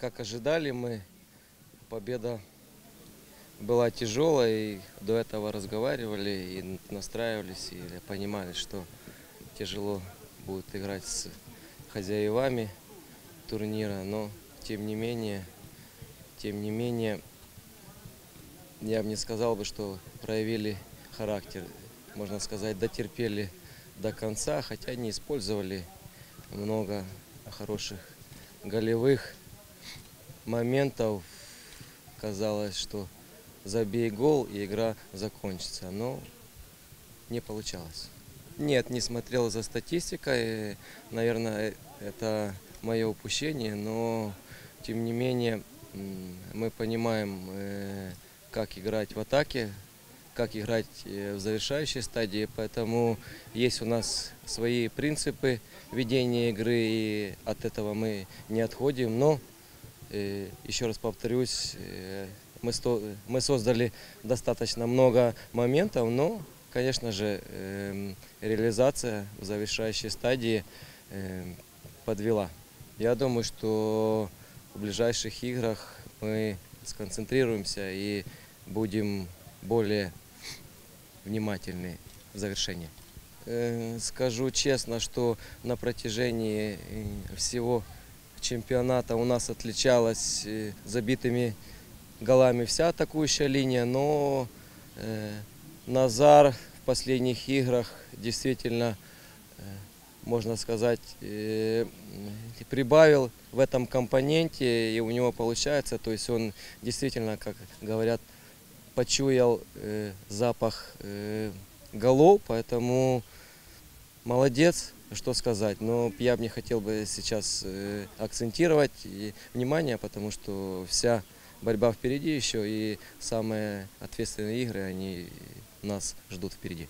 как ожидали мы. Победа была тяжелая, и до этого разговаривали и настраивались, и понимали, что тяжело будет играть с хозяевами турнира, но тем не менее, тем не менее, я бы не сказал бы, что проявили характер, можно сказать, дотерпели до конца, хотя не использовали много хороших голевых моментов. Казалось, что забей гол и игра закончится, но не получалось. Нет, не смотрел за статистикой, наверное, это мое упущение, но тем не менее мы понимаем, э, как играть в атаке, как играть э, в завершающей стадии, поэтому есть у нас свои принципы ведения игры, и от этого мы не отходим, но еще раз повторюсь, э, мы, сто- мы создали достаточно много моментов, но, конечно же, эм, реализация в завершающей стадии эм, подвела. Я думаю, что в ближайших играх мы сконцентрируемся и будем более внимательны в завершении. Э, Скажу честно, что на протяжении э, всего чемпионата у нас отличалась э, забитыми голами вся атакующая линия, но э, Назар в последних играх действительно, э, можно сказать, прибавил в этом компоненте, и у него получается, то есть он действительно, как говорят, почуял запах голов, поэтому молодец, что сказать. Но я бы не хотел бы сейчас э, акцентировать внимание, потому что вся борьба впереди еще и самые ответственные игры, они нас ждут впереди.